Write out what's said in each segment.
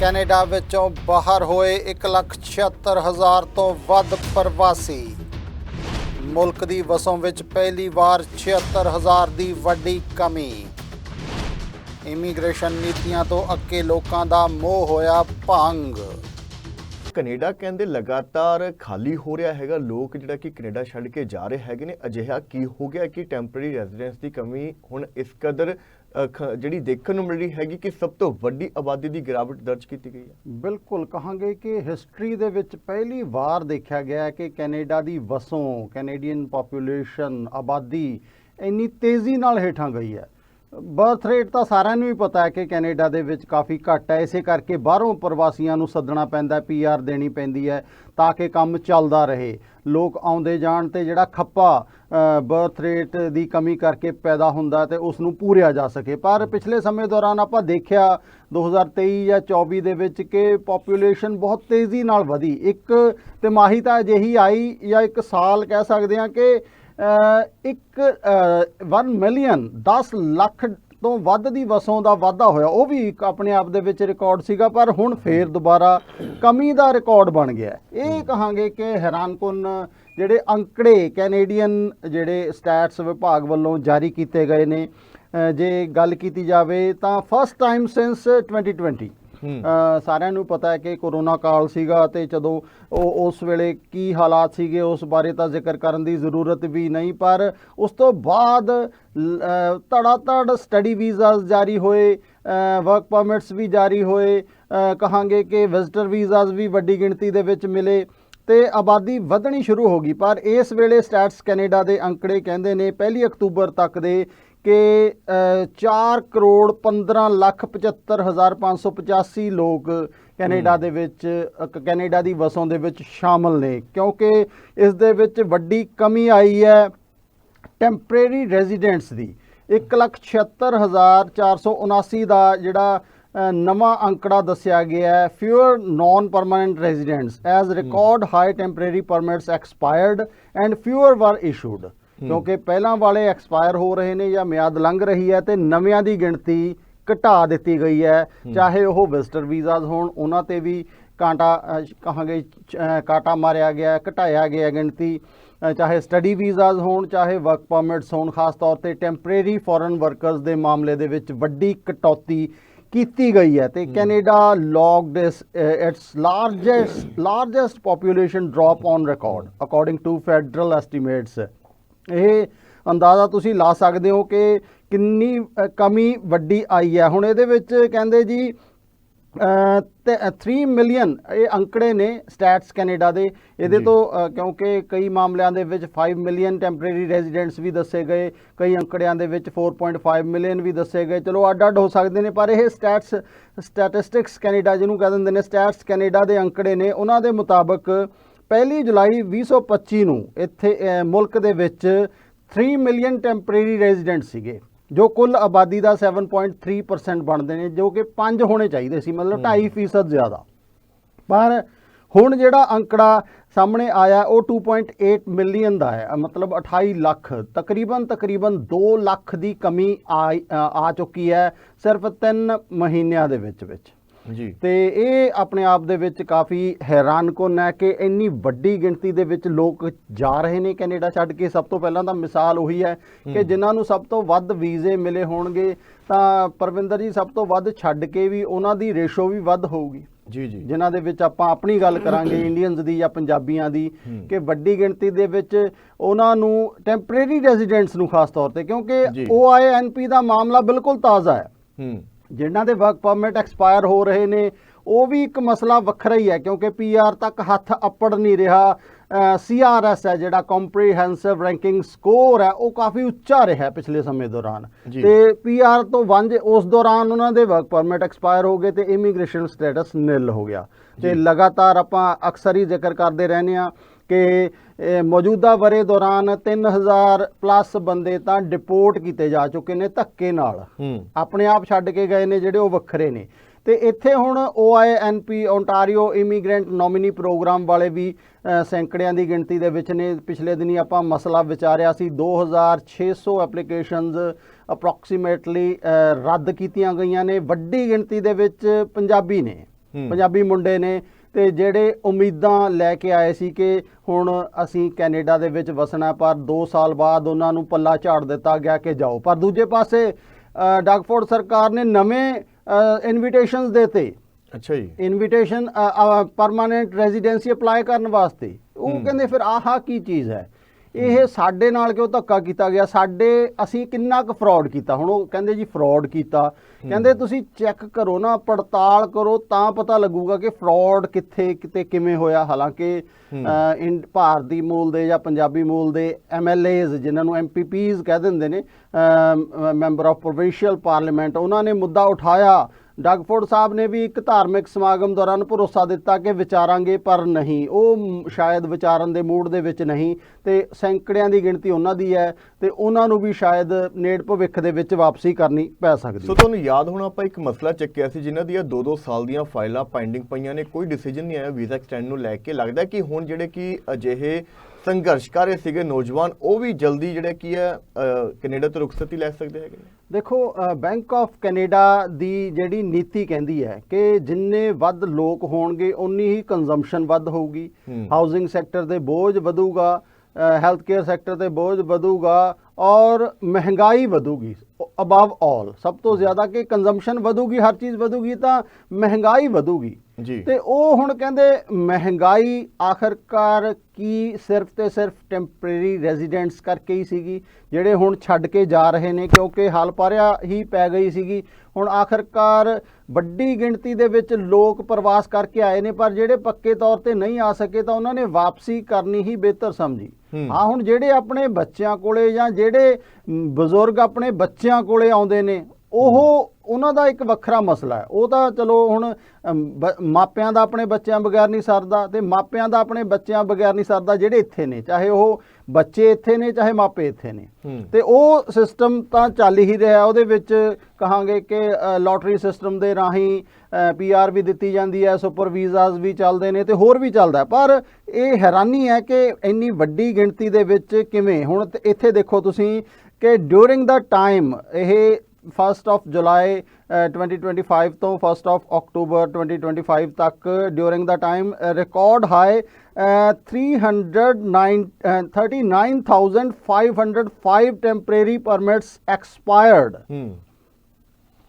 Canada ਵਿੱਚੋਂ ਬਾਹਰ ਹੋਏ 1,76,000 ਤੋਂ ਵੱਧ ਪ੍ਰਵਾਸੀ। ਮੁਲਕ ਦੀ ਵਸੋਂ ਵਿੱਚ ਪਹਿਲੀ ਵਾਰ 76000 ਦੀ ਵੱਡੀ ਕਮੀ। ਇਮੀਗ੍ਰੇਸ਼ਨ ਨੀਤੀਆਂ ਤੋਂ ਅੱਕੇ ਲੋਕਾਂ ਦਾ ਮੋਹ ਹੋਇਆ ਭੰਗ। ਕੈਨੇਡਾ ਕਹਿੰਦੇ ਲਗਾਤਾਰ ਖਾਲੀ ਹੋ ਰਿਹਾ ਹੈਗਾ। ਲੋਕ ਜਿਹੜਾ ਕਿ ਕੈਨੇਡਾ ਛੱਡ ਕੇ ਜਾ ਰਹੇ ਹੈਗੇ ਨੇ। ਅਜਿਹਾ ਕੀ ਹੋ ਗਿਆ ਕਿ ਟੈਂਪਰੇਰੀ ਰੈਜ਼ੀਡੈਂਸ ਦੀ ਕਮੀ ਹੁਣ ਇਸ ਕਦਰ ਜਿਹੜੀ ਦੇਖਣ ਨੂੰ ਮਿਲ ਰਹੀ ਹੈਗੀ ਕਿ ਸਭ ਤੋਂ ਵੱਡੀ ਆਬਾਦੀ ਦੀ ਗਿਰਾਵਟ ਦਰਜ ਕੀਤੀ ਗਈ ਹੈ। ਬਿਲਕੁਲ ਕਹਾਂਗੇ ਕਿ ਹਿਸਟਰੀ ਦੇ ਵਿੱਚ ਪਹਿਲੀ ਵਾਰ ਦੇਖਿਆ ਗਿਆ ਕਿ ਕੈਨੇਡਾ ਦੀ ਵਸੋਂ ਕੈਨੇਡੀਅਨ ਪੋਪੂਲੇਸ਼ਨ ਆਬਾਦੀ ਇੰਨੀ ਤੇਜ਼ੀ ਨਾਲ ਹੇਠਾਂ ਗਈ ਹੈ। ਬਰਥ ਰੇਟ ਤਾਂ ਸਾਰਿਆਂ ਨੂੰ ਹੀ ਪਤਾ ਹੈ ਕਿ ਕੈਨੇਡਾ ਦੇ ਵਿੱਚ ਕਾਫੀ ਘੱਟ ਹੈ। ਇਸੇ ਕਰਕੇ ਬਾਹਰੋਂ ਪ੍ਰਵਾਸੀਆਂ ਨੂੰ ਸੱਦਣਾ ਪੈਂਦਾ ਪੀਆਰ ਦੇਣੀ ਪੈਂਦੀ ਹੈ ਤਾਂ ਕਿ ਕੰਮ ਚੱਲਦਾ ਰਹੇ। ਲੋਕ ਆਉਂਦੇ ਜਾਣ ਤੇ ਜਿਹੜਾ ਖੱਪਾ ਬਰਥ ਰੇਟ ਦੀ ਕਮੀ ਕਰਕੇ ਪੈਦਾ ਹੁੰਦਾ ਤੇ ਉਸ ਨੂੰ ਪੂਰਿਆ ਜਾ ਸਕੇ। ਪਰ ਪਿਛਲੇ ਸਮੇਂ ਦੌਰਾਨ ਆਪਾਂ ਦੇਖਿਆ 2023 ਜਾਂ 24 ਦੇ ਵਿੱਚ ਕਿ ਪੋਪੂਲੇਸ਼ਨ ਬਹੁਤ ਤੇਜ਼ੀ ਨਾਲ ਵਧੀ। ਇੱਕ ਤਿਮਾਹੀ ਤਾਂ ਅਜਿਹੀ ਆਈ ਜਾਂ ਇੱਕ ਸਾਲ ਕਹਿ ਸਕਦੇ ਹਾਂ ਕਿ ਇੱਕ 1 ਮਿਲੀਅਨ 10 ਲੱਖ ਤੋਂ ਵੱਧ ਦੀ ਵਸੋਂ ਦਾ ਵਾਧਾ ਹੋਇਆ ਉਹ ਵੀ ਇੱਕ ਆਪਣੇ ਆਪ ਦੇ ਵਿੱਚ ਰਿਕਾਰਡ ਸੀਗਾ ਪਰ ਹੁਣ ਫੇਰ ਦੁਬਾਰਾ ਕਮੀ ਦਾ ਰਿਕਾਰਡ ਬਣ ਗਿਆ। ਇਹ ਕਹਾਂਗੇ ਕਿ ਹੈਰਾਨਕੁਨ ਜਿਹੜੇ ਅੰਕੜੇ ਕੈਨੇਡੀਅਨ ਜਿਹੜੇ ਸਟੈਟਸ ਵਿਭਾਗ ਵੱਲੋਂ ਜਾਰੀ ਕੀਤੇ ਗਏ ਨੇ ਜੇ ਗੱਲ ਕੀਤੀ ਜਾਵੇ ਤਾਂ ਫਸਟ ਟਾਈਮ ਸਿੰਸ 2020 ਹੂੰ। ਅ, ਸਾਰਿਆਂ ਨੂੰ ਪਤਾ ਹੈ ਕਿ ਕੋਰੋਨਾ ਕਾਲ ਸੀਗਾ ਤੇ ਜਦੋਂ ਉਹ ਉਸ ਵੇਲੇ ਕੀ ਹਾਲਾਤ ਸੀਗੇ ਉਸ ਬਾਰੇ ਤਾਂ ਜ਼ਿਕਰ ਕਰਨ ਦੀ ਜ਼ਰੂਰਤ ਵੀ ਨਹੀਂ, ਪਰ ਉਸ ਤੋਂ ਬਾਅਦ ਤੜਾ ਤੜ ਸਟੱਡੀ ਵੀਜ਼ਾਸ ਜਾਰੀ ਹੋਏ ਵਰਕ ਪਰਮਿਟਸ ਵੀ ਜਾਰੀ ਹੋਏ ਕਹਾਂਗੇ ਕਿ ਵਿਜ਼ਟਰ ਵੀਜ਼ਾਸ ਵੀ ਵੱਡੀ ਗਿਣਤੀ ਦੇ ਵਿੱਚ ਮਿਲੇ ਤੇ ਆਬਾਦੀ ਵਧਣੀ ਸ਼ੁਰੂ ਹੋ ਗਈ। ਪਰ ਇਸ ਵੇਲੇ ਸਟੈਟਸ ਕੈਨੇਡਾ ਦੇ ਅੰਕੜੇ ਕਹਿੰਦੇ ਨੇ, ਪਹਿਲੀ ਅਕਤੂਬਰ ਤੱਕ ਦੇ ਕਿ ਅ, 4 ਕਰੋੜ 15 ਲੱਖ 75 ਹਜ਼ਾਰ 585 ਲੋਕ ਕੈਨੇਡਾ ਦੇ ਵਿੱਚ ਕੈਨੇਡਾ ਦੀ ਵਸੋਂ ਦੇ ਵਿੱਚ ਸ਼ਾਮਲ ਨੇ। ਕਿਉਂਕਿ ਇਸ ਦੇ ਵਿੱਚ ਵੱਡੀ ਕਮੀ ਆਈ ਹੈ ਟੈਂਪਰੇਰੀ ਰੈਜ਼ੀਡੈਂਟਸ ਦੀ। 176479 ਦਾ ਜਿਹੜਾ ਨਵਾਂ ਅੰਕੜਾ ਦੱਸਿਆ ਗਿਆ ਹੈ fewer non permanent residents as record high temporary permits expired and fewer were issued ਕਿਉਂਕਿ ਪਹਿਲਾਂ ਵਾਲੇ ਐਕਸਪਾਇਰ ਹੋ ਰਹੇ ਨੇ ਜਾਂ ਮਿਆਦ ਲੰਘ ਰਹੀ ਹੈ ਤੇ ਨਵਿਆਂ ਦੀ ਗਿਣਤੀ ਘਟਾ ਦਿੱਤੀ ਗਈ ਹੈ। ਚਾਹੇ ਉਹ ਵਿਜ਼ਟਰ ਵੀਜ਼ਾਸ ਹੋਣ ਉਹਨਾਂ ਤੇ ਵੀ ਕਾਂਟਾ ਕਹਾਂਗੇ ਕਾਂਟਾ ਮਾਰਿਆ ਗਿਆ ਘਟਾਇਆ ਗਿਆ ਗਿਣਤੀ। ਚਾਹੇ ਸਟੱਡੀ ਵੀਜ਼ਾਸ ਹੋਣ ਚਾਹੇ ਵਰਕ ਪਰਮਿਟਸ ਹੋਣ ਖਾਸ ਤੌਰ ਤੇ ਟੈਂਪਰੇਰੀ ਫੋਰਨ ਵਰਕਰਸ ਦੇ ਮਾਮਲੇ ਦੇ ਵਿੱਚ ਵੱਡੀ ਕਟੌਤੀ ਕੀਤੀ ਗਈ ਹੈ ਤੇ Canada logged its largest largest population drop on record according to federal estimates ਇਹ ਅੰਦਾਜ਼ਾ ਤੁਸੀਂ ਲਾ ਸਕਦੇ ਹੋ ਕਿ ਕਿੰਨੀ ਕਮੀ ਵੱਡੀ ਆਈ ਹੈ। ਹੁਣ ਇਹਦੇ ਵਿੱਚ ਕਹਿੰਦੇ ਜੀ ਅ, ਤੇ 3 ਮਿਲੀਅਨ ਇਹ ਅੰਕੜੇ ਨੇ ਸਟੈਟਸ ਕੈਨੇਡਾ ਦੇ। ਇਹਦੇ। ਤੋਂ ਕਿਉਂਕਿ ਕਈ ਮਾਮਲਿਆਂ ਦੇ ਵਿੱਚ 5 ਮਿਲੀਅਨ ਟੈਂਪਰੇਰੀ ਰੈਜ਼ੀਡੈਂਟਸ ਵੀ ਦੱਸੇ ਗਏ ਕਈ ਅੰਕੜਿਆਂ ਦੇ ਵਿੱਚ 4.5 ਮਿਲੀਅਨ ਵੀ ਦੱਸੇ ਗਏ। ਚਲੋ ਅੱਡ ਅੱਡ ਹੋ ਸਕਦੇ ਨੇ ਪਰ ਇਹ ਸਟੈਟਸ ਸਟੈਟਿਸਟਿਕਸ ਕੈਨੇਡਾ ਜਿਹਨੂੰ ਕਹਿ ਦਿੰਦੇ ਨੇ ਸਟੈਟਸ ਕੈਨੇਡਾ ਦੇ ਅੰਕੜੇ ਨੇ। ਉਹਨਾਂ ਦੇ ਮੁਤਾਬਕ ਪਹਿਲੀ ਜੁਲਾਈ 2025 ਨੂੰ ਇੱਥੇ ਮੁਲਕ ਦੇ ਵਿੱਚ 3 ਮਿਲੀਅਨ ਟੈਂਪਰੇਰੀ ਰੈਜ਼ੀਡੈਂਟ ਸੀਗੇ ਜੋ ਕੁੱਲ ਆਬਾਦੀ ਦਾ 7.3% ਬਣਦੇ ਨੇ ਜੋ ਕਿ 5 ਹੋਣੇ ਚਾਹੀਦੇ ਸੀ ਮਤਲਬ 2.5% ਜ਼ਿਆਦਾ। ਪਰ ਹੁਣ ਜਿਹੜਾ ਅੰਕੜਾ ਸਾਹਮਣੇ ਆਇਆ ਉਹ 2.8 ਮਿਲੀਅਨ ਦਾ ਹੈ ਮਤਲਬ 28 ਲੱਖ ਤਕਰੀਬਨ ਤਕਰੀਬਨ 2 ਲੱਖ ਦੀ ਕਮੀ ਆ ਚੁੱਕੀ ਹੈ ਸਿਰਫ 3 ਮਹੀਨਿਆਂ ਦੇ ਵਿੱਚ ਵਿੱਚ ਜੀ। ਤੇ ਇਹ ਆਪਣੇ ਆਪ ਦੇ ਵਿੱਚ ਕਾਫੀ ਹੈਰਾਨਕੁਨ ਹੈ ਕਿ ਇੰਨੀ ਵੱਡੀ ਗਿਣਤੀ ਦੇ ਵਿੱਚ ਲੋਕ ਜਾ ਰਹੇ ਨੇ ਕੈਨੇਡਾ ਛੱਡ ਕੇ। ਸਭ ਤੋਂ ਪਹਿਲਾਂ ਤਾਂ ਮਿਸਾਲ ਉਹੀ ਹੈ ਕਿ ਜਿਨ੍ਹਾਂ ਨੂੰ ਸਭ ਤੋਂ ਵੱਧ ਵੀਜ਼ੇ ਮਿਲੇ ਹੋਣਗੇ ਤਾਂ ਪਰਵਿੰਦਰ ਜੀ ਸਭ ਤੋਂ ਵੱਧ ਛੱਡ ਕੇ ਵੀ ਉਹਨਾਂ ਦੀ ਰੇਸ਼ੋ ਵੀ ਵੱਧ ਹੋਊਗੀ। ਜੀ ਜੀ। ਜਿਨ੍ਹਾਂ ਦੇ ਵਿੱਚ ਆਪਾਂ ਆਪਣੀ ਗੱਲ ਕਰਾਂਗੇ ਇੰਡੀਅਨਸ ਦੀ ਜਾਂ ਪੰਜਾਬੀਆਂ ਦੀ। ਕਿ ਵੱਡੀ ਗਿਣਤੀ ਦੇ ਵਿੱਚ ਉਹਨਾਂ ਨੂੰ ਟੈਂਪਰੇਰੀ ਰੈਜ਼ੀਡੈਂਟਸ ਨੂੰ ਖਾਸ ਤੌਰ ਤੇ ਕਿਉਂਕਿ। OINP ਦਾ ਮਾਮਲਾ ਬਿਲਕੁਲ ਤਾਜ਼ਾ ਹੈ। ਹੂੰ। ਜਿਨ੍ਹਾਂ ਦੇ ਵਰਕ ਪਰਮਿਟ ਐਕਸਪਾਇਰ ਹੋ ਰਹੇ ਨੇ ਉਹ ਵੀ ਇੱਕ ਮਸਲਾ ਵੱਖਰਾ ਹੀ ਹੈ ਕਿਉਂਕਿ ਪੀਆਰ ਤੱਕ ਹੱਥ ਅੱਪੜ ਨਹੀਂ ਰਿਹਾ। ਸੀਆਰਐਸ ਹੈ ਜਿਹੜਾ ਕੰਪਰੀਹੈਂਸਿਵ ਰੈਂਕਿੰਗ ਸਕੋਰ ਹੈ ਉਹ ਕਾਫੀ ਉੱਚਾ ਰਿਹਾ ਪਿਛਲੇ ਸਮੇਂ ਦੌਰਾਨ। ਤੇ ਪੀਆਰ ਤੋਂ ਵਾਂਝ ਉਸ ਦੌਰਾਨ ਉਹਨਾਂ ਦੇ ਵਰਕ ਪਰਮਿਟ ਐਕਸਪਾਇਰ ਹੋ ਗਏ ਤੇ ਇਮੀਗ੍ਰੇਸ਼ਨ ਸਟੇਟਸ ਨਿਲ ਹੋ ਗਿਆ। ਤੇ ਲਗਾਤਾਰ ਆਪਾਂ ਅਕਸਰ ਹੀ ਜ਼ਿਕਰ ਕਰਦੇ ਰਹਿੰਦੇ ਆ ਕਿ ਮੌਜੂਦਾ ਵਰੇ ਦੌਰਾਨ 3000 ਪਲੱਸ ਬੰਦੇ ਤਾਂ ਡਿਪੋਰਟ ਕੀਤੇ ਜਾ ਚੁੱਕੇ ਨੇ ਧੱਕੇ ਨਾਲ। ਆਪਣੇ ਆਪ ਛੱਡ ਕੇ ਗਏ ਨੇ ਜਿਹੜੇ ਉਹ ਵੱਖਰੇ ਨੇ। ਤੇ ਇੱਥੇ ਹੁਣ OINP Ontario immigrant nominee program ਵਾਲੇ ਵੀ ਸੈਂਕੜਿਆਂ ਦੀ ਗਿਣਤੀ ਦੇ ਵਿੱਚ ਨੇ। ਪਿਛਲੇ ਦਿਨੀ ਆਪਾਂ ਮਸਲਾ ਵਿਚਾਰਿਆ ਸੀ 2600 ਐਪਲੀਕੇਸ਼ਨਸ ਅਪਰੋਕਸੀਮੇਟਲੀ ਰੱਦ ਕੀਤੀਆਂ ਗਈਆਂ ਨੇ। ਵੱਡੀ ਗਿਣਤੀ ਦੇ ਵਿੱਚ ਪੰਜਾਬੀ ਨੇ। ਪੰਜਾਬੀ ਮੁੰਡੇ ਨੇ। ਤੇ ਜਿਹੜੇ ਉਮੀਦਾਂ ਲੈ ਕੇ ਆਏ ਸੀ ਕਿ ਹੁਣ ਅਸੀਂ ਕੈਨੇਡਾ ਦੇ ਵਿੱਚ ਵਸਣਾ ਪਰ 2 ਸਾਲ ਬਾਅਦ ਉਹਨਾਂ ਨੂੰ ਪੱਲਾ ਝਾੜ ਦਿੱਤਾ ਗਿਆ ਕਿ ਜਾਓ। ਪਰ ਦੂਜੇ ਪਾਸੇ ਅ, ਡਗਫੋਰਡ ਸਰਕਾਰ ਨੇ ਨਵੇਂ ਇਨਵੀਟੇਸ਼ਨਸ ਦਿੱਤੇ। ਅੱਛਾ ਜੀ। ਇਨਵੀਟੇਸ਼ਨ ਪਰਮਾਨੈਂਟ ਰੈਜ਼ੀਡੈਂਸੀ ਅਪਲਾਈ ਕਰਨ ਵਾਸਤੇ। ਉਹ। ਕਹਿੰਦੇ ਫਿਰ ਆਹ ਕੀ ਚੀਜ਼ ਹੈ? ਇਹ ਸਾਡੇ ਨਾਲ ਕਿਉਂ ਧੱਕਾ ਕੀਤਾ ਗਿਆ? ਸਾਡੇ ਅਸੀਂ ਕਿੰਨਾ ਕੁ ਫਰਾਡ ਕੀਤਾ? ਹੁਣ ਉਹ ਕਹਿੰਦੇ ਜੀ ਫਰਾਡ ਕੀਤਾ। ਕਹਿੰਦੇ ਤੁਸੀਂ ਚੈੱਕ ਕਰੋ ਨਾ ਪੜਤਾਲ ਕਰੋ ਤਾਂ ਪਤਾ ਲੱਗੂਗਾ ਕਿ ਫਰਾਡ ਕਿੱਥੇ ਕਿਤੇ ਕਿਵੇਂ ਹੋਇਆ। ਹਾਲਾਂਕਿ ਭਾਰਤੀ ਮੂਲ ਦੇ ਜਾਂ ਪੰਜਾਬੀ ਮੂਲ ਦੇ ਐਮਐਲਏਜ਼ ਜਿਨ੍ਹਾਂ ਨੂੰ ਐਮਪੀਪੀਜ਼ ਕਹਿ ਦਿੰਦੇ ਨੇ ਮੈਂਬਰ ਆਫ ਪ੍ਰੋਵਿੰਸ਼ੀਅਲ ਪਾਰਲੀਮੈਂਟ ਉਹਨਾਂ ਨੇ ਮੁੱਦਾ ਉਠਾਇਆ। ਡਗਫੋਰਡ ਸਾਹਿਬ ਨੇ ਵੀ ਇੱਕ ਧਾਰਮਿਕ ਸਮਾਗਮ ਦੌਰਾਨ ਭਰੋਸਾ ਦਿੱਤਾ ਕਿ ਵਿਚਾਰਾਂਗੇ, ਪਰ ਨਹੀਂ। ਉਹ ਸ਼ਾਇਦ ਵਿਚਾਰਨ ਦੇ ਮੂਡ ਦੇ ਵਿੱਚ ਨਹੀਂ ਤੇ ਸੈਂਕੜਿਆਂ ਦੀ ਗਿਣਤੀ ਉਹਨਾਂ ਦੀ ਹੈ ਤੇ ਉਹਨਾਂ ਨੂੰ ਵੀ ਸ਼ਾਇਦ ਨੇੜ ਭਵਿੱਖ ਦੇ ਵਿੱਚ ਵਾਪਸੀ ਕਰਨੀ ਪੈ ਸਕਦੀ ਸੋ ਤੁਹਾਨੂੰ ਯਾਦ ਹੋਣਾ, ਆਪਾਂ ਇੱਕ ਮਸਲਾ ਚੱਕਿਆ ਸੀ ਜਿਨ੍ਹਾਂ ਦੀਆਂ 2-2 ਸਾਲ ਦੀਆਂ ਫਾਈਲਾਂ ਪੈਂਡਿੰਗ ਪਈਆਂ ਨੇ। ਕੋਈ ਡਿਸੀਜਨ ਨਹੀਂ ਆਇਆ ਵੀਜ਼ਾ ਐਕਸਟੈਂਡ ਨੂੰ ਲੈ ਕੇ। ਲੱਗਦਾ ਕਿ ਹੁਣ ਜਿਹੜੇ ਕਿ ਅਜਿਹੇ ਸੰਘਰਸ਼ ਕਰ ਰਹੇ ਸੀਗੇ ਨੌਜਵਾਨ ਉਹ ਵੀ ਜਲਦੀ ਜਿਹੜੇ ਕੀ ਹੈ ਕੈਨੇਡਾ ਤੋਂ ਰੁਖਸਤੀ ਲੈ ਸਕਦੇ ਹੈਗੇ ਦੇਖੋ ਬੈਂਕ ਆਫ ਕੈਨੇਡਾ ਦੀ ਜਿਹੜੀ ਨੀਤੀ ਕਹਿੰਦੀ ਹੈ ਕਿ ਜਿੰਨੇ ਵੱਧ ਲੋਕ ਹੋਣਗੇ ਉਨੀ ਹੀ ਕੰਜ਼ੰਪਸ਼ਨ ਵੱਧ ਹੋਊਗੀ। ਹਾਊਸਿੰਗ ਸੈਕਟਰ ਦੇ ਬੋਝ ਵਧੂਗਾ ਹੈਲਥ ਕੇਅਰ ਸੈਕਟਰ ਤੇ ਬੋਝ ਵਧੂਗਾ ਔਰ ਮਹਿੰਗਾਈ ਵਧੂਗੀ ਅਬਵ ਆਲ ਸਭ ਤੋਂ ਜ਼ਿਆਦਾ ਕਿ ਕੰਜ਼ੰਪਸ਼ਨ ਵਧੂਗੀ ਹਰ ਚੀਜ਼ ਵਧੂਗੀ ਤਾਂ ਮਹਿੰਗਾਈ ਵਧੂਗੀ। ਜੀ। ਤੇ ਉਹ ਹੁਣ ਕਹਿੰਦੇ ਮਹਿੰਗਾਈ ਆਖਰਕਾਰ ਕੀ ਸਿਰਫ ਤੇ ਸਿਰਫ ਟੈਂਪਰੇਰੀ ਰੈਜ਼ੀਡੈਂਟਸ ਕਰਕੇ ਹੀ ਸੀਗੀ ਜਿਹੜੇ ਹੁਣ ਛੱਡ ਕੇ ਜਾ ਰਹੇ ਨੇ ਕਿਉਂਕਿ ਹਾਲ ਪਾਰਿਆ ਹੀ ਪੈ ਗਈ ਸੀਗੀ। ਹੁਣ ਆਖਰਕਾਰ ਵੱਡੀ ਗਿਣਤੀ ਦੇ ਵਿੱਚ ਲੋਕ ਪ੍ਰਵਾਸ ਕਰਕੇ ਆਏ ਨੇ ਪਰ ਜਿਹੜੇ ਪੱਕੇ ਤੌਰ ਤੇ ਨਹੀਂ ਆ ਸਕੇ ਤਾਂ ਉਹਨਾਂ ਨੇ ਵਾਪਸੀ ਕਰਨੀ ਹੀ ਬਿਹਤਰ ਸਮਝੀ। ਹੂੰ। ਹੁਣ ਜਿਹੜੇ ਆਪਣੇ ਬੱਚਿਆਂ ਕੋਲੇ ਜਾਂ ਜਿਹੜੇ ਬਜ਼ੁਰਗ ਆਪਣੇ ਬੱਚਿਆਂ ਕੋਲੇ ਆਉਂਦੇ ਨੇ ਉਹ ਉਹਨਾਂ ਦਾ ਇੱਕ ਵੱਖਰਾ ਮਸਲਾ ਹੈ ਉਹ ਤਾਂ ਚਲੋ ਹੁਣ ਮਾਪਿਆਂ ਦਾ ਆਪਣੇ ਬੱਚਿਆਂ ਬਗੈਰ ਨਹੀਂ ਸਰਦਾ ਤੇ ਮਾਪਿਆਂ ਦਾ ਆਪਣੇ ਬੱਚਿਆਂ ਬਗੈਰ ਨਹੀਂ ਸਰਦਾ ਜਿਹੜੇ ਇੱਥੇ ਨੇ ਚਾਹੇ ਉਹ ਬੱਚੇ ਇੱਥੇ ਨੇ ਚਾਹੇ ਮਾਪੇ ਇੱਥੇ ਨੇ। ਤੇ ਉਹ ਸਿਸਟਮ ਤਾਂ ਚੱਲ ਹੀ ਰਿਹਾ ਉਹਦੇ ਵਿੱਚ ਕਹਾਂਗੇ ਕਿ ਲੋਟਰੀ ਸਿਸਟਮ ਦੇ ਰਾਹੀਂ ਪੀਆਰ ਵੀ ਦਿੱਤੀ ਜਾਂਦੀ ਹੈ ਸੁਪਰ ਵੀਜ਼ਾਸ ਵੀ ਚੱਲਦੇ ਨੇ ਤੇ ਹੋਰ ਵੀ ਚੱਲਦਾ ਪਰ ਇਹ ਹੈਰਾਨੀ ਹੈ ਕਿ ਇੰਨੀ ਵੱਡੀ ਗਿਣਤੀ ਦੇ ਵਿੱਚ ਕਿਵੇਂ? ਹੁਣ ਇੱਥੇ ਦੇਖੋ ਤੁਸੀਂ ਕਿ ਡਿਊਰਿੰਗ ਦਾ ਟਾਈਮ ਇਹ 1st ਆਫ ਜੁਲਾਈ 2025 ਤੋਂ 1st ਆਫ ਅਕਤੂਬਰ 2025 ਤੱਕ ਡਿਊਰਿੰਗ ਦਾ time record high 309 39505 temporary permits expired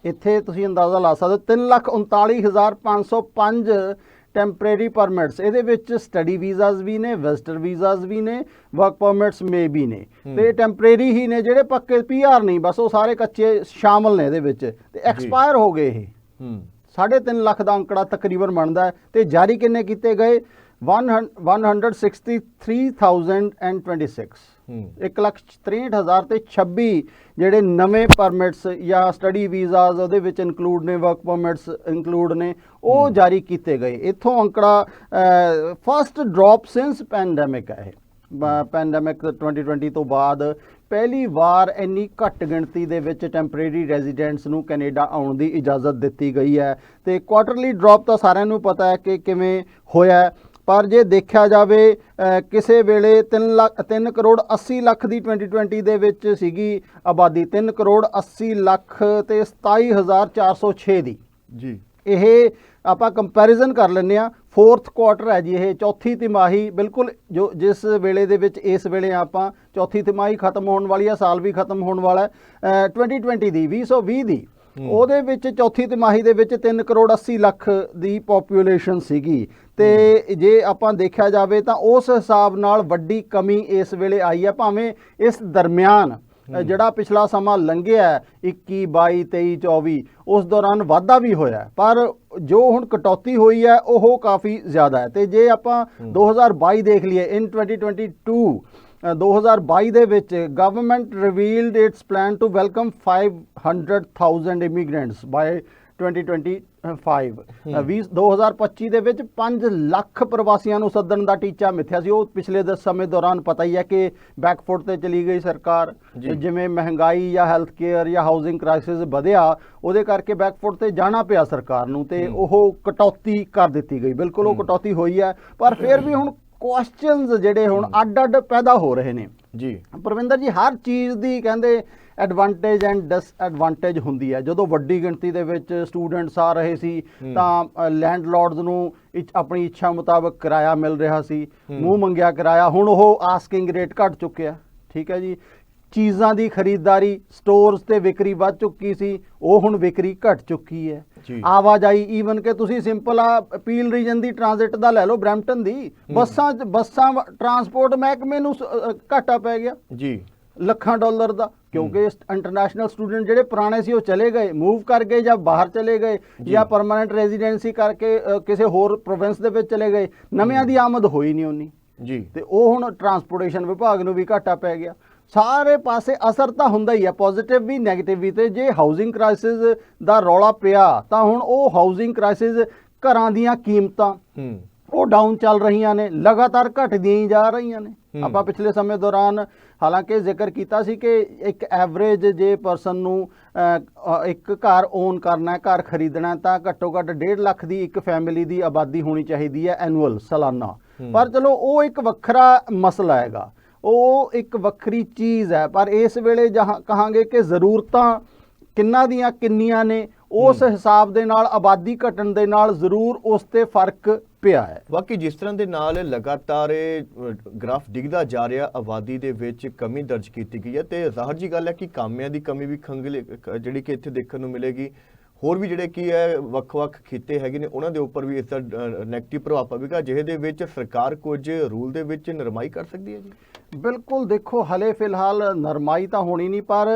ਇੱਥੇ ਤੁਸੀਂ ਅੰਦਾਜ਼ਾ ਲਾ ਸਕਦੇ ਹੋ 339505 ਟੈਂਪਰੇਰੀ ਪਰਮਿਟਸ ਇਹਦੇ ਵਿੱਚ ਸਟੱਡੀ ਵੀਜ਼ਾਸ ਵੀ ਨੇ ਵਿਜ਼ਟਰ ਵੀਜ਼ਾਸ ਵੀ ਨੇ ਵਰਕ ਪਰਮਿਟਸ ਮੇ ਵੀ ਨੇ। ਤੇ ਟੈਂਪਰੇਰੀ ਹੀ ਨੇ ਜਿਹੜੇ ਪੱਕੇ ਪੀਆਰ ਨਹੀਂ ਬਸ ਉਹ ਸਾਰੇ ਕੱਚੇ ਸ਼ਾਮਲ ਨੇ ਇਹਦੇ ਵਿੱਚ। ਤੇ ਐਕਸਪਾਇਰ ਹੋ ਗਏ ਇਹ। ਹੂੰ। 3.5 ਲੱਖ ਦਾ ਅੰਕੜਾ ਤਕਰੀਬਨ ਬਣਦਾ ਤੇ ਜਾਰੀ ਕਿੰਨੇ ਕੀਤੇ ਗਏ? 163026 ਹੂੰ। ਇੱਕ ਲੱਖ 63000 ਤੇ 26 ਜਿਹੜੇ ਨਵੇਂ ਪਰਮਿਟਸ ਜਾਂ ਸਟੱਡੀ ਵੀਜ਼ਾਸ ਉਹਦੇ ਵਿੱਚ ਇਨਕਲੂਡ ਨੇ ਵਰਕ ਪਰਮਿਟਸ ਇਨਕਲੂਡ ਨੇ ਉਹ ਜਾਰੀ ਕੀਤੇ ਗਏ। ਇੱਥੋਂ ਅੰਕੜਾ ਫਸਟ ਡ੍ਰੌਪ ਸਿੰਸ ਪੈਂਡੈਮਿਕ ਹੈ ਪੈਂਡੈਮਿਕ 2020 ਤੋਂ ਬਾਅਦ ਪਹਿਲੀ ਵਾਰ ਇੰਨੀ ਘੱਟ ਗਿਣਤੀ ਦੇ ਵਿੱਚ ਟੈਂਪਰੇਰੀ ਰੈਜ਼ੀਡੈਂਟਸ ਨੂੰ ਕੈਨੇਡਾ ਆਉਣ ਦੀ ਇਜਾਜ਼ਤ ਦਿੱਤੀ ਗਈ ਹੈ। ਤੇ ਕੁਆਟਰਲੀ ਡ੍ਰੌਪ ਤਾਂ ਸਾਰਿਆਂ ਨੂੰ ਪਤਾ ਹੈ ਕਿ ਕਿਵੇਂ ਹੋਇਆ। ਪਰ ਜੇ ਦੇਖਿਆ ਜਾਵੇ ਕਿਸੇ ਵੇਲੇ 3 ਲੱਖ 3 ਕਰੋੜ 80 ਲੱਖ ਦੀ 2020 ਦੇ ਵਿੱਚ ਸੀਗੀ ਆਬਾਦੀ 3 ਕਰੋੜ 80 ਲੱਖ ਤੇ 27406 ਦੀ। ਜੀ। ਇਹ ਆਪਾਂ ਕੰਪੈਰੀਜ਼ਨ ਕਰ ਲੈਂਦੇ ਆ ਫੋਰਥ ਕੁਆਟਰ ਹੈ ਜੀ ਇਹ ਚੌਥੀ ਤਿਮਾਹੀ ਬਿਲਕੁਲ ਜੋ ਜਿਸ ਵੇਲੇ ਦੇ ਵਿੱਚ ਇਸ ਵੇਲੇ ਆਪਾਂ ਚੌਥੀ ਤਿਮਾਹੀ ਖਤਮ ਹੋਣ ਵਾਲੀ ਆ ਸਾਲ ਵੀ ਖਤਮ ਹੋਣ ਵਾਲਾ ਹੈ। ਅ, 2020 ਦੀ 2020 ਦੀ। ਉਹਦੇ ਵਿੱਚ ਚੌਥੀ ਤਿਮਾਹੀ ਦੇ ਵਿੱਚ 3 ਕਰੋੜ 80 ਲੱਖ ਦੀ ਪੋਪੂਲੇਸ਼ਨ ਸੀਗੀ। ਤੇ ਜੇ ਆਪਾਂ ਦੇਖਿਆ ਜਾਵੇ ਤਾਂ ਉਸ ਹਿਸਾਬ ਨਾਲ ਵੱਡੀ ਕਮੀ ਇਸ ਵੇਲੇ ਆਈ ਹੈ ਭਾਵੇਂ ਇਸ ਦਰਮਿਆਨ ਜਿਹੜਾ ਪਿਛਲਾ ਸਮਾਂ ਲੰਘਿਆ ਹੈ, 21 22 23 24 ਉਸ ਦੌਰਾਨ ਵਾਧਾ ਵੀ ਹੋਇਆ। ਪਰ ਜੋ ਹੁਣ ਕਟੌਤੀ ਹੋਈ ਹੈ ਉਹ ਕਾਫੀ ਜ਼ਿਆਦਾ ਹੈ ਤੇ ਜੇ ਆਪਾਂ 2022 ਦੇਖ ਲਈਏ ਇਨ 2022 ਅ, 2022 ਦੇ ਵਿੱਚ government revealed its plan to welcome 500000 immigrants by 2025 ਅ, ਵੀਹ- 2025 ਦੇ ਵਿੱਚ 5 ਲੱਖ ਪ੍ਰਵਾਸੀਆਂ ਨੂੰ ਸੱਦਣ ਦਾ ਟੀਚਾ ਮਿੱਥਿਆ ਸੀ। ਉਹ ਪਿਛਲੇ ਦੇ ਸਮੇਂ ਦੌਰਾਨ ਪਤਾ ਹੀ ਹੈ ਕਿ ਬੈਕਫੁੱਟ ਤੇ ਚਲੀ ਗਈ ਸਰਕਾਰ। ਜਿਵੇਂ ਮਹਿੰਗਾਈ ਜਾਂ ਹੈਲਥ ਕੇਅਰ ਜਾਂ ਹਾਊਸਿੰਗ ਕ੍ਰਾਈਸਿਸ ਵਧਿਆ ਉਹਦੇ ਕਰਕੇ ਬੈਕਫੁੱਟ ਤੇ ਜਾਣਾ ਪਿਆ ਸਰਕਾਰ ਨੂੰ ਤੇ ਉਹ ਕਟੌਤੀ ਕਰ ਦਿੱਤੀ ਗਈ। ਬਿਲਕੁਲ ਉਹ ਕਟੌਤੀ ਹੋਈ ਹੈ। ਪਰ ਫਿਰ ਵੀ ਹੁਣ ਕੁਐਸਚਨਸ ਜਿਹੜੇ ਹੁਣ ਅੱਡ-ਅੱਡ ਪੈਦਾ ਹੋ ਰਹੇ ਨੇ। ਜੀ। ਪ੍ਰਵਿੰਦਰ ਜੀ ਹਰ ਚੀਜ਼ ਦੀ ਕਹਿੰਦੇ ਐਡਵਾਂਟੇਜ ਐਂਡ ਡਿਸਐਡਵਾਂਟੇਜ ਹੁੰਦੀ ਹੈ। ਜਦੋਂ ਵੱਡੀ ਗਿਣਤੀ ਦੇ ਵਿੱਚ ਸਟੂਡੈਂਟਸ ਆ ਰਹੇ ਸੀ ਤਾਂ ਲੈਂਡਲੋਰਡਸ ਨੂੰ ਆਪਣੀ ਇੱਛਾ ਮੁਤਾਬਕ ਕਿਰਾਇਆ ਮਿਲ ਰਿਹਾ ਸੀ। ਮੂੰਹ ਮੰਗਿਆ ਕਿਰਾਇਆ। ਹੁਣ ਉਹ ਆਸਕਿੰਗ ਰੇਟ ਘਟ ਚੁੱਕਿਆ ਠੀਕ ਹੈ ਜੀ। ਚੀਜ਼ਾਂ ਦੀ ਖਰੀਦਦਾਰੀ ਸਟੋਰਸ ਤੇ ਵਿਕਰੀ ਵੱਧ ਚੁੱਕੀ ਸੀ। ਉਹ ਹੁਣ ਵਿਕਰੀ ਘਟ ਚੁੱਕੀ ਹੈ। ਆਵਾਜਾਈ ਈਵਨ ਕਿ ਤੁਸੀਂ ਸਿੰਪਲ ਆ ਪੀਲ ਰੀਜਨ ਦੀ ਟ੍ਰਾਂਜ਼ਿਟ ਦਾ ਲੈ ਲਓ ਬ੍ਰੈਂਪਟਨ ਦੀ। ਬੱਸਾਂ ਬੱਸਾਂ ਟਰਾਂਸਪੋਰਟ ਮਹਿਕਮੇ ਨੂੰ ਘਾਟਾ ਪੈ ਗਿਆ। ਜੀ। ਲੱਖਾਂ ਡਾਲਰ ਦਾ। ਕਿਉਂਕਿ ਇੰਟਰਨੈਸ਼ਨਲ ਸਟੂਡੈਂਟ ਜਿਹੜੇ ਪੁਰਾਣੇ ਸੀ ਉਹ ਚਲੇ ਗਏ ਮੂਵ ਕਰ ਗਏ ਜਾਂ ਬਾਹਰ ਚਲੇ ਗਏ ਜਾਂ। ਪਰਮਨੈਂਟ ਰੈਜ਼ੀਡੈਂਸੀ ਕਰਕੇ ਕਿਸੇ ਹੋਰ ਪ੍ਰੋਵਿੰਸ ਦੇ ਵਿੱਚ ਚਲੇ ਗਏ। ਨਵਿਆਂ ਦੀ ਆਮਦ ਹੋਈ ਨਹੀਂ ਉਨੀ। ਜੀ। ਤੇ ਉਹ ਹੁਣ ਟਰਾਂਸਪੋਰਟੇਸ਼ਨ ਵਿਭਾਗ ਨੂੰ ਵੀ ਘਾਟਾ ਪੈ ਗਿਆ। ਸਾਰੇ ਪਾਸੇ ਅਸਰ ਤਾਂ ਹੁੰਦਾ ਹੀ ਹੈ ਪੋਜ਼ਿਟਿਵ ਵੀ 네ਗੇਟਿਵ ਵੀ। ਤੇ ਜੇ ਹਾਊਸਿੰਗ ਕ੍ਰਾਈਸਿਸ ਦਾ ਰੌਲਾ ਪਿਆ ਤਾਂ ਹੁਣ ਉਹ ਹਾਊਸਿੰਗ ਕ੍ਰਾਈਸਿਸ ਘਰਾਂ ਦੀਆਂ ਕੀਮਤਾਂ ਹੂੰ। ਉਹ ਡਾਊਨ ਚੱਲ ਰਹੀਆਂ ਨੇ ਲਗਾਤਾਰ ਘਟਦੀਆਂ ਹੀ ਜਾ ਰਹੀਆਂ ਨੇ। ਆਪਾਂ ਪਿਛਲੇ ਸਮੇਂ ਦੌਰਾਨ ਹਾਲਾਂਕਿ ਜ਼ਿਕਰ ਕੀਤਾ ਸੀ ਕਿ ਇੱਕ ਐਵਰੇਜ ਜੇ ਪਰਸਨ ਨੂੰ ਇੱਕ ਘਰ ਓਨ ਕਰਨਾ ਹੈ ਘਰ ਖਰੀਦਣਾ ਹੈ ਤਾਂ ਘੱਟੋ ਘੱਟ 1.5 ਲੱਖ ਦੀ ਇੱਕ ਫੈਮਿਲੀ ਦੀ ਆਬਾਦੀ ਹੋਣੀ ਚਾਹੀਦੀ ਹੈ ਐਨੂਅਲ ਸਾਲਾਨਾ। ਪਰ ਚਲੋ ਉਹ ਇੱਕ ਵੱਖਰਾ ਮਸਲਾ ਹੈਗਾ। ਉਹ ਇੱਕ ਵੱਖਰੀ ਚੀਜ਼ ਹੈ। ਪਰ ਇਸ ਵੇਲੇ ਜਹਾਂ ਕਹਾਂਗੇ ਕਿ ਜ਼ਰੂਰਤਾਂ ਕਿੰਨਾ ਦੀਆਂ ਕਿੰਨੀਆਂ ਨੇ ਉਸ ਹਿਸਾਬ ਦੇ ਨਾਲ ਆਬਾਦੀ ਘਟਣ ਦੇ ਨਾਲ ਜ਼ਰੂਰ ਉਸ ਤੇ ਫ਼ਰਕ ਪਿਆ ਹੈ। ਬਾਕੀ ਜਿਸ ਤਰ੍ਹਾਂ ਦੇ ਨਾਲ ਲਗਾਤਾਰ ਗ੍ਰਾਫ ਡਿੱਗਦਾ ਜਾ ਰਿਹਾ ਆਬਾਦੀ ਦੇ ਵਿੱਚ ਕਮੀ ਦਰਜ ਕੀਤੀ ਗਈ ਹੈ ਤੇ ਜ਼ਾਹਰ ਜੀ ਗੱਲ ਹੈ ਕਿ ਕਾਮਿਆਂ ਦੀ ਕਮੀ ਵੀ ਖੰਗਲੇ ਜਿਹੜੀ ਕਿ ਇੱਥੇ ਦੇਖਣ ਨੂੰ ਮਿਲੇਗੀ। ਹੋਰ ਵੀ ਜਿਹੜੇ ਕੀ ਹੈ ਵੱਖ-ਵੱਖ ਖਿੱਤੇ ਹੈਗੇ ਨੇ ਉਹਨਾਂ ਦੇ ਉੱਪਰ ਵੀ ਇਸ ਦਾ ਨੈਗੇਟਿਵ ਪ੍ਰਭਾਵ ਪਵੇਗਾ ਜਿਹੇ ਦੇ ਵਿੱਚ ਸਰਕਾਰ ਕੁਝ ਰੂਲ ਦੇ ਵਿੱਚ ਨਰਮਾਈ ਕਰ ਸਕਦੀ ਹੈ ਜੀ? ਬਿਲਕੁਲ ਦੇਖੋ ਹਲੇ ਫਿਲਹਾਲ ਨਰਮਾਈ ਤਾਂ ਹੋਣੀ ਨਹੀਂ ਪਰ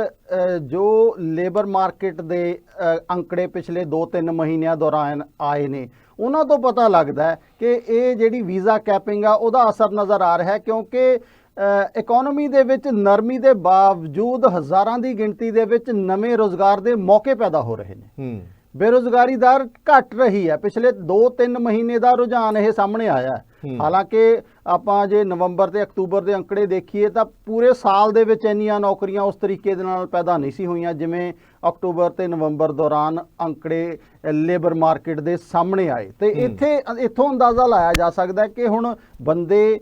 ਜੋ ਲੇਬਰ ਮਾਰਕੀਟ ਦੇ ਅੰਕੜੇ ਪਿਛਲੇ 2-3 ਮਹੀਨਿਆਂ ਦੌਰਾਨ ਆਏ ਨੇ ਉਹਨਾਂ ਤੋਂ ਪਤਾ ਲੱਗਦਾ ਹੈ ਕਿ ਇਹ ਜਿਹੜੀ ਵੀਜ਼ਾ ਕੈਪਿੰਗ ਆ ਉਹਦਾ ਅਸਰ ਨਜ਼ਰ ਆ ਰਿਹਾ ਹੈ ਕਿਉਂਕਿ ਇਕਨੋਮੀ ਦੇ ਵਿੱਚ ਨਰਮੀ ਦੇ ਬਾਵਜੂਦ ਹਜ਼ਾਰਾਂ ਦੀ ਗਿਣਤੀ ਦੇ ਵਿੱਚ ਨਵੇਂ ਰੋਜ਼ਗਾਰ ਦੇ ਮੌਕੇ ਪੈਦਾ ਹੋ ਰਹੇ ਨੇ। ਬੇਰੁਜ਼ਗਾਰੀ ਦਰ ਘਟ ਰਹੀ ਹੈ। ਪਿਛਲੇ 2-3 ਮਹੀਨੇ ਦਾ ਰੁਝਾਨ ਇਹ ਸਾਹਮਣੇ ਆਇਆ। ਹਾਲਾਂਕਿ ਆਪਾਂ ਜੇ ਨਵੰਬਰ ਤੇ ਅਕਤੂਬਰ ਦੇ ਅੰਕੜੇ ਦੇਖੀਏ ਤਾਂ ਪੂਰੇ ਸਾਲ ਦੇ ਵਿੱਚ ਇੰਨੀਆਂ ਨੌਕਰੀਆਂ ਉਸ ਤਰੀਕੇ ਦੇ ਨਾਲ ਪੈਦਾ ਨਹੀਂ ਸੀ ਹੋਈਆਂ ਜਿਵੇਂ ਅਕਤੂਬਰ ਤੇ ਨਵੰਬਰ ਦੌਰਾਨ ਅੰਕੜੇ ਲੇਬਰ ਮਾਰਕੀਟ ਦੇ ਸਾਹਮਣੇ ਆਏ। ਤੇ ਇੱਥੇ ਇੱਥੋਂ ਅੰਦਾਜ਼ਾ ਲਾਇਆ ਜਾ ਸਕਦਾ ਕਿ ਹੁਣ ਬੰਦੇ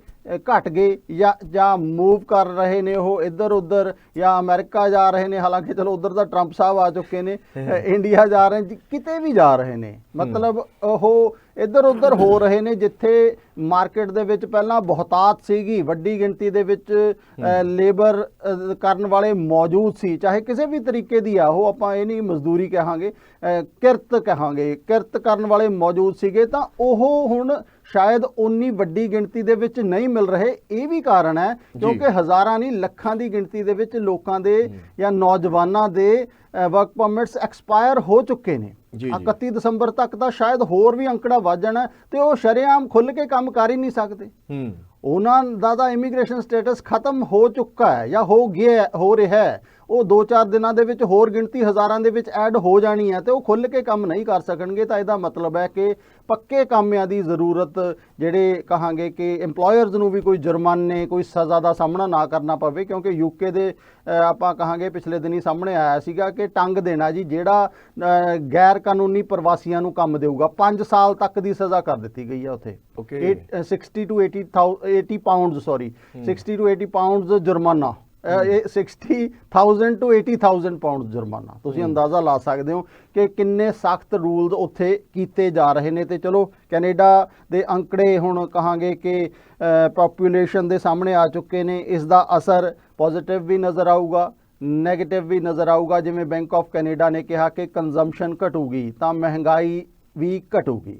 ਘਟ ਗਏ ਜਾਂ ਜਾਂ ਮੂਵ ਕਰ ਰਹੇ ਨੇ ਉਹ ਇੱਧਰ ਉੱਧਰ ਜਾਂ ਅਮਰੀਕਾ ਜਾ ਰਹੇ ਨੇ। ਹਾਲਾਂਕਿ ਚਲੋ ਉੱਧਰ ਤਾਂ ਟਰੰਪ ਸਾਹਿਬ ਆ ਚੁੱਕੇ ਨੇ ਇੰਡੀਆ ਜਾ ਰਹੇ ਨੇ ਕਿਤੇ ਵੀ ਜਾ ਰਹੇ ਨੇ। ਮਤਲਬ ਉਹ ਇੱਧਰ ਉੱਧਰ ਹੋ ਰਹੇ ਨੇ ਜਿੱਥੇ ਮਾਰਕੀਟ ਦੇ ਵਿੱਚ ਪਹਿਲਾਂ ਬਹੁਤਾਤ ਸੀਗੀ ਵੱਡੀ ਗਿਣਤੀ ਦੇ ਵਿੱਚ ਲੇਬਰ ਕਰਨ ਵਾਲੇ ਮੌਜੂਦ ਸੀ। ਚਾਹੇ ਕਿਸੇ ਵੀ ਤਰੀਕੇ ਦੀ ਆ ਉਹ ਆਪਾਂ ਇਹ ਨਹੀਂ ਮਜ਼ਦੂਰੀ ਕਹਾਂਗੇ ਕਿਰਤ ਕਹਾਂਗੇ। ਕਿਰਤ ਕਰਨ ਵਾਲੇ ਮੌਜੂਦ ਸੀਗੇ ਤਾਂ ਉਹ ਹੁਣ ਸ਼ਾਇਦ ਉਨੀ ਵੱਡੀ ਗਿਣਤੀ ਦੇ ਵਿੱਚ ਨਹੀਂ ਮਿਲ ਰਹੇ। ਇਹ ਵੀ ਕਾਰਨ ਹੈ ਕਿਉਂਕਿ ਹਜ਼ਾਰਾਂ ਨਹੀਂ ਲੱਖਾਂ ਦੀ ਗਿਣਤੀ ਦੇ ਵਿੱਚ ਲੋਕਾਂ ਦੇ ਜਾਂ ਨੌਜਵਾਨਾਂ ਦੇ ਵਰਕ ਪਰਮਿਟਸ ਐਕਸਪਾਇਰ ਹੋ ਚੁੱਕੇ ਨੇ। ਜੀ, ਜੀ। 31 ਦਸੰਬਰ ਤੱਕ ਤਾਂ ਸ਼ਾਇਦ ਹੋਰ ਵੀ ਅੰਕੜਾ ਵੱਧ ਜਾਣਾ ਤੇ ਉਹ ਸ਼ਰੇਆਮ ਖੁੱਲ ਕੇ ਕੰਮ ਕਰ ਹੀ ਨਹੀਂ ਸਕਦੇ। ਹੂੰ। ਉਹਨਾਂ ਦਾ ਤਾਂ ਇਮੀਗ੍ਰੇਸ਼ਨ ਸਟੇਟਸ ਖਤਮ ਹੋ ਚੁੱਕਾ ਹੈ ਜਾਂ ਹੋ ਗਿਆ ਹੋ ਰਿਹਾ ਹੈ। ਉਹ 2-4 ਦਿਨਾਂ ਦੇ ਵਿੱਚ ਹੋਰ ਗਿਣਤੀ ਹਜ਼ਾਰਾਂ ਦੇ ਵਿੱਚ ਐਡ ਹੋ ਜਾਣੀ ਹੈ ਤੇ ਉਹ ਖੁੱਲ ਕੇ ਕੰਮ ਨਹੀਂ ਕਰ ਸਕਣਗੇ ਤਾਂ ਇਹਦਾ ਮਤਲਬ ਹੈ ਕਿ ਪੱਕੇ ਕਾਮਿਆਂ ਦੀ ਜ਼ਰੂਰਤ ਜਿਹੜੇ ਕਹਾਂਗੇ ਕਿ EMPLOYERS ਨੂੰ ਵੀ ਕੋਈ ਜੁਰਮਾਨੇ ਕੋਈ ਸਜ਼ਾ ਦਾ ਸਾਹਮਣਾ ਨਾ ਕਰਨਾ ਪਵੇ ਕਿਉਂਕਿ ਯੂਕੇ ਦੇ ਆਪਾਂ ਕਹਾਂਗੇ ਪਿਛਲੇ ਦਿਨੀ ਸਾਹਮਣੇ ਆਇਆ ਸੀਗਾ ਕਿ ਟੰਗ ਦੇਣਾ ਜੀ ਜਿਹੜਾ ਗੈਰ ਕਾਨੂੰਨੀ ਪ੍ਰਵਾਸੀਆਂ ਨੂੰ ਕੰਮ ਦੇਊਗਾ 5 ਸਾਲ ਤੱਕ ਦੀ ਸਜ਼ਾ ਕਰ ਦਿੱਤੀ ਗਈ ਹੈ ਉੱਥੇ। ਅ, 60 to 80 80 pounds sorry 60 to 80 pounds ਜੁਰਮਾਨਾ। ਇਹ 60000 to 80000 ਪਾਉਂਡ ਜੁਰਮਾਨਾ। ਤੁਸੀਂ ਅੰਦਾਜ਼ਾ ਲਾ ਸਕਦੇ ਹੋ ਕਿ ਕਿੰਨੇ ਸਖਤ ਰੂਲਸ ਉੱਥੇ ਕੀਤੇ ਜਾ ਰਹੇ ਨੇ ਤੇ ਚਲੋ ਕੈਨੇਡਾ ਦੇ ਅੰਕੜੇ ਹੁਣ ਕਹਾਂਗੇ ਕਿ ਪੋਪੂਲੇਸ਼ਨ ਦੇ ਸਾਹਮਣੇ ਆ ਚੁੱਕੇ ਨੇ। ਇਸ ਦਾ ਅਸਰ ਪੋਜ਼ਿਟਿਵ ਵੀ ਨਜ਼ਰ ਆਊਗਾ ਨੈਗੇਟਿਵ ਵੀ ਨਜ਼ਰ ਆਊਗਾ। ਜਿਵੇਂ ਬੈਂਕ ਆਫ ਕੈਨੇਡਾ ਨੇ ਕਿਹਾ ਕਿ ਕੰਜ਼ੰਪਸ਼ਨ ਘਟੂਗੀ ਤਾਂ ਮਹਿੰਗਾਈ ਵੀ ਘਟੂਗੀ।